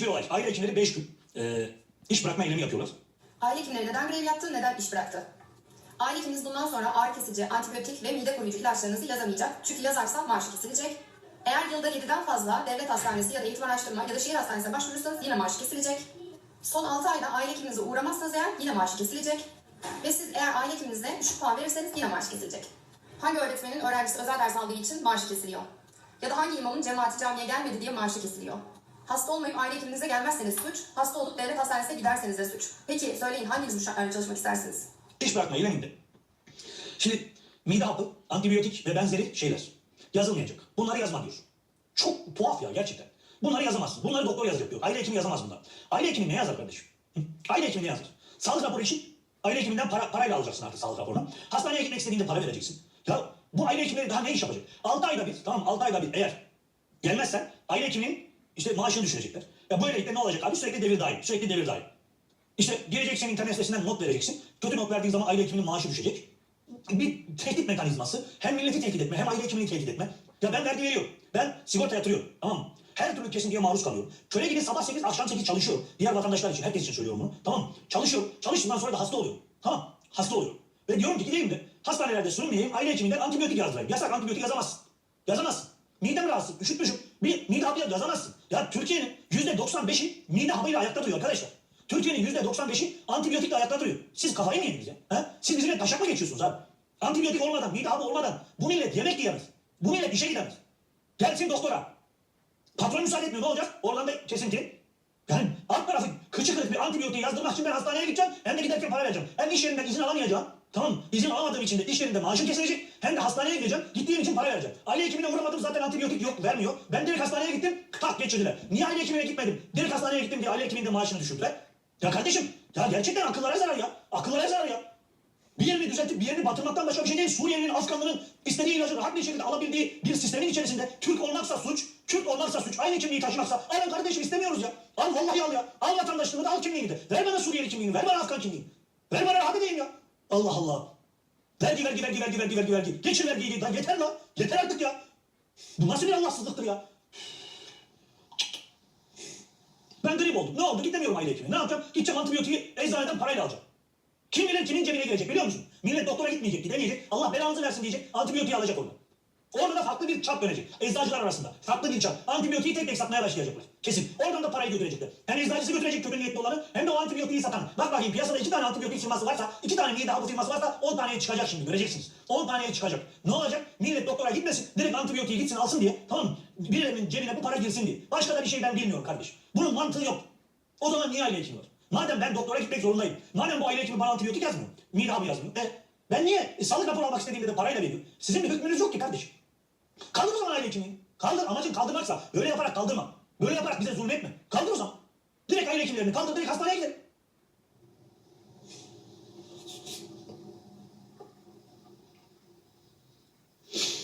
İlginç bir olay. Aile hekimleri 5 gün e, iş bırakma eylemi yapıyorlar. Aile hekimleri neden grev yaptı, neden iş bıraktı? Aile hekiminiz bundan sonra ağrı kesici, antibiyotik ve mide koruyucu ilaçlarınızı yazamayacak. Çünkü yazarsa maaşı kesilecek. Eğer yılda 7'den fazla devlet hastanesi ya da eğitim araştırma ya da şehir hastanesine başvurursanız yine maaşı kesilecek. Son 6 ayda aile hekiminize uğramazsanız eğer yine maaşı kesilecek. Ve siz eğer aile hekiminize düşük puan verirseniz yine maaşı kesilecek. Hangi öğretmenin öğrencisi özel ders aldığı için maaşı kesiliyor? Ya da hangi imamın cemaati camiye gelmedi diye maaşı kesiliyor? Hasta olmayıp aile hekiminize gelmezseniz suç, hasta olup devlet hastanesine giderseniz de suç. Peki söyleyin hanginiz şartlarda çalışmak istersiniz? İş bırakma eyleminde. Şimdi mide hapı, antibiyotik ve benzeri şeyler yazılmayacak. Bunları yazma diyor. Çok tuhaf ya gerçekten. Bunları yazamazsın. Bunları doktor yazacak diyor. Aile hekimi yazamaz bunlar. Aile hekimi ne yazar kardeşim? Hı? Aile hekimi ne yazar? Sağlık raporu için aile hekiminden para, parayla alacaksın artık sağlık raporunu. Hastaneye gitmek istediğinde para vereceksin. Ya bu aile hekimleri daha ne iş yapacak? 6 ayda bir, tamam 6 ayda bir eğer gelmezsen aile hekiminin işte maaşını düşürecekler. Ya böylelikle ne olacak abi? Sürekli devir daim, sürekli devir daim. İşte gireceksin internet sitesinden not vereceksin. Kötü not verdiğin zaman aile hekiminin maaşı düşecek. Bir tehdit mekanizması. Hem milleti tehdit etme hem aile hekimini tehdit etme. Ya ben vergi veriyorum. Ben sigorta yatırıyorum. Tamam mı? Her türlü kesintiye maruz kalıyorum. Köle gibi sabah 8 akşam 8 çalışıyorum. Diğer vatandaşlar için herkes için söylüyorum bunu. Tamam mı? Çalışıyorum. Çalıştıktan sonra da hasta oluyorum. Tamam Hasta oluyorum. Ve diyorum ki gideyim de hastanelerde sürünmeyeyim aile hekiminden antibiyotik yazdırayım. Yasak antibiyotik yazamazsın. Yazamazsın. Midem rahatsız, üşütmüşüm. Bir mide hapı yazamazsın. Ya Türkiye'nin yüzde 95'i mide hapıyla ayakta duruyor arkadaşlar. Türkiye'nin yüzde 95'i antibiyotikle ayakta duruyor. Siz kafayı mı yediniz ya? Ha? Siz bizimle taşak mı geçiyorsunuz abi? Antibiyotik olmadan, mide hapı olmadan bu millet yemek yiyemez. Bu millet işe gidemez. Gelsin doktora. Patron müsaade etmiyor ne olacak? Oradan da kesinti. Yani alt tarafı kıçı kırık bir antibiyotiği yazdırmak için ben hastaneye gideceğim. Hem de giderken para vereceğim. Hem iş yerinden izin alamayacağım. Mı? İzin alamadığım için de iş yerinde maaşım kesilecek. Hem de hastaneye gideceğim. Gittiğim için para vereceğim. Aile hekimine uğramadım zaten antibiyotik yok vermiyor. Ben direkt hastaneye gittim. Tak geçirdiler. Niye aile hekimine gitmedim? Direkt hastaneye gittim diye aile hekiminin maaşını düşürdüler. Ya kardeşim ya gerçekten akıllara zarar ya. Akıllara zarar ya. Bir yerini düzeltip bir yerini batırmaktan başka bir şey değil. Suriye'nin, Afganların istediği ilacı rahat bir şekilde alabildiği bir sistemin içerisinde Türk olmaksa suç, Kürt olmaksa suç, aynı kimliği taşımaksa alın kardeşim istemiyoruz ya. Al vallahi al ya. Al vatandaşlığını da al kimliğini de. Ver bana Suriyeli kimliğini, ver bana Afgan kimliğini. Ver bana rahat edeyim ya. Allah Allah. Vergi, vergi, vergi, vergi, vergi, vergi, vergi. Geçin vergiyi. Lan yeter lan. Yeter artık ya. Bu nasıl bir Allahsızlıktır ya. Ben grip oldum. Ne oldu? Gidemiyorum aile hekimine. Ne yapacağım? Gideceğim antibiyotiği eczaneden parayla alacağım. Kim bilir kimin cebine girecek biliyor musun? Millet doktora gitmeyecek, gidemeyecek. Allah belanızı versin diyecek. Antibiyotiği alacak orada. Orada bir çap dönecek. Eczacılar arasında. Farklı bir çap. Antibiyotiği tek tek satmaya başlayacaklar. Kesin. Oradan da parayı götürecekler. Hem eczacısı götürecek kötü niyetli olanı hem de o antibiyotiği satan. Bak bakayım piyasada iki tane antibiyotik firması varsa, iki tane mide hapı firması varsa 10 taneye çıkacak şimdi göreceksiniz. 10 taneye çıkacak. Ne olacak? Millet doktora gitmesin. Direkt antibiyotiği gitsin alsın diye. Tamam mı? Birilerinin cebine bu para girsin diye. Başka da bir şey ben bilmiyorum kardeş. Bunun mantığı yok. O zaman niye aile hekimi var? Madem ben doktora gitmek zorundayım. Madem bu aile hekimi bana antibiyotik yazmıyor. Mide yazmıyor. E, ben niye? E, sağlık raporu almak istediğimde de parayla veriyor. Sizin bir hükmünüz yok ki kardeşim. Kaldır o zaman aile hekimliğini. Kaldır. Amacın kaldırmaksa böyle yaparak kaldırma. Böyle yaparak bize zulmetme. Kaldır o zaman. Direkt aile hekimlerini kaldır. Direkt hastaneye gidelim.